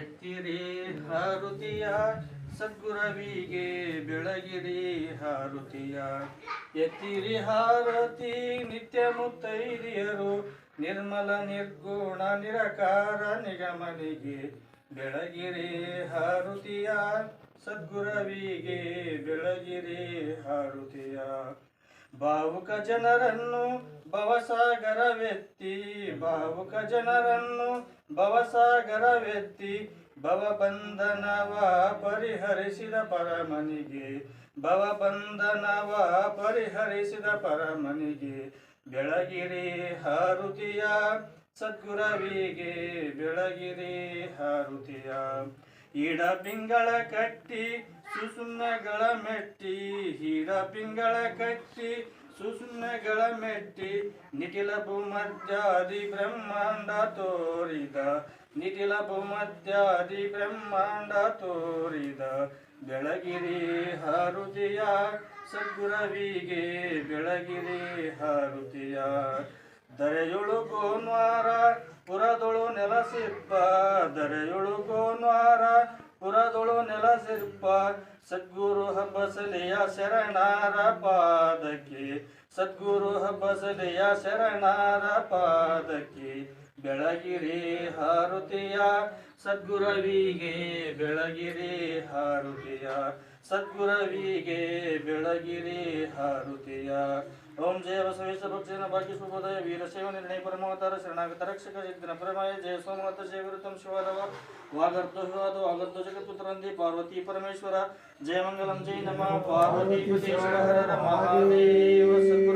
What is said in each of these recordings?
ಎತ್ತಿರಿ ಹಾರುತಿಯ ಸದ್ಗುರವಿಗೆ ಬೆಳಗಿರಿ ಹಾರುತಿಯ. ಎತ್ತಿರಿ ಹಾರತಿ ನಿತ್ಯ ಮುತ್ತೈದಿಯರು, ನಿರ್ಮಲ ನಿರ್ಗುಣ ನಿರಕಾರ ನಿಗಮನಿಗೆ ಬೆಳಗಿರಿ ಹಾರುತಿಯ ಸದ್ಗುರವಿಗೆ ಬೆಳಗಿರಿ ಹಾರುತಿಯ. ಭಾವುಕ ಜನರನ್ನು ಭವಸಾಗರವೆತ್ತಿ, ಭಾವುಕ ಜನರನ್ನು ಭವಸಾಗರವೆತ್ತಿ, ಭವಬಂಧನವ ಪರಿಹರಿಸಿದ ಪರಮನಿಗೆ, ಭವಬಂಧನವ ಪರಿಹರಿಸಿದ ಪರಮನಿಗೆ, ಬೆಳಗಿರಿ ಹಾರುತಿಯ ಸದ್ಗುರವಿಗೆ, ಬೆಳಗಿರಿ ಹಾರುತಿಯ. ಇಡ ಪಿಂಗಳ ಕಟ್ಟಿ ಸುಸುಮ್ನಗಳ ಮೆಟ್ಟಿ, ಹೀರ ಪಿಂಗಳ ಕಟ್ಟಿ ಸುಸುನ್ನಗಳ ಮೆಟ್ಟಿ ನಿಖಿಲ ಭೂಮಧ್ಯಾದಿ ಬ್ರಹ್ಮಾಂಡ ತೋರಿದ ನಿಖಿಲ ಭೂಮಧ್ಯಾದಿ ಬ್ರಹ್ಮಾಂಡ ತೋರಿದ, ಬೆಳಗಿರಿ ಹಾರುತಿಯ ಸದ್ಗುರವಿಗೆ, ಬೆಳಗಿರಿ ಹಾರುತಿಯ. ದರೆಯುಳು ಗೋನ್ವಾರ, ಪುರದೊಳು ನೆಲಸಿಪ್ಪ, ದರೆಯುಳು ಗೋನ್ವಾರ ನೆಲಸಿಪ್ಪ ಸದ್ಗುರು ಹಬ್ಬಸಲೆಯ ಶರಣಾರ ಪಾದಕ್ಕೆ, ಸದ್ಗುರು ಹಬ್ಬಸಲೆಯ ಶರಣಾರ ಪಾದಕ್ಕೆ, ಬೆಳಗಿರಿ ಹಾರುತಿಯ, ಸದ್ಗುರವಿಗೆ ಬೆಳಗಿರಿ ಹಾರುತಿಯ, ಸದ್ಗುರವಿಗೆ ಬೆಳಗಿರಿ ಹಾರುತಿಯ. ओम जय बसवेश भक्सेन वीर वीरशैव निर्णय परमावतार शरणागतरक्षक जिग्न परमाय। जय सोमनाथ, जय विरुतम शिवादव वागर्तो हिवादो वागर्तो जगत्पुत्रन्ति, पार्वती परमेश्वर। जय मंगलम, जय नमः। पार्वती हर महादेव। सद्गुरु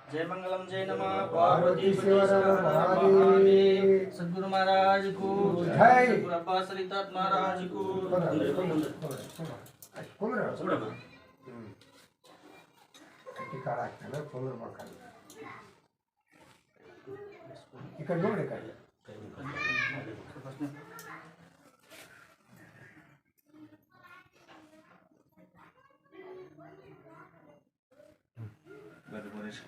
જય મંગલમ જય નમ પાર્વતી સદગુરુ મહારાજ કો જય સદગુરુ અબ્બા સરિતાત મહારાજ કો ఇక్కడ ఇక్కడ But what is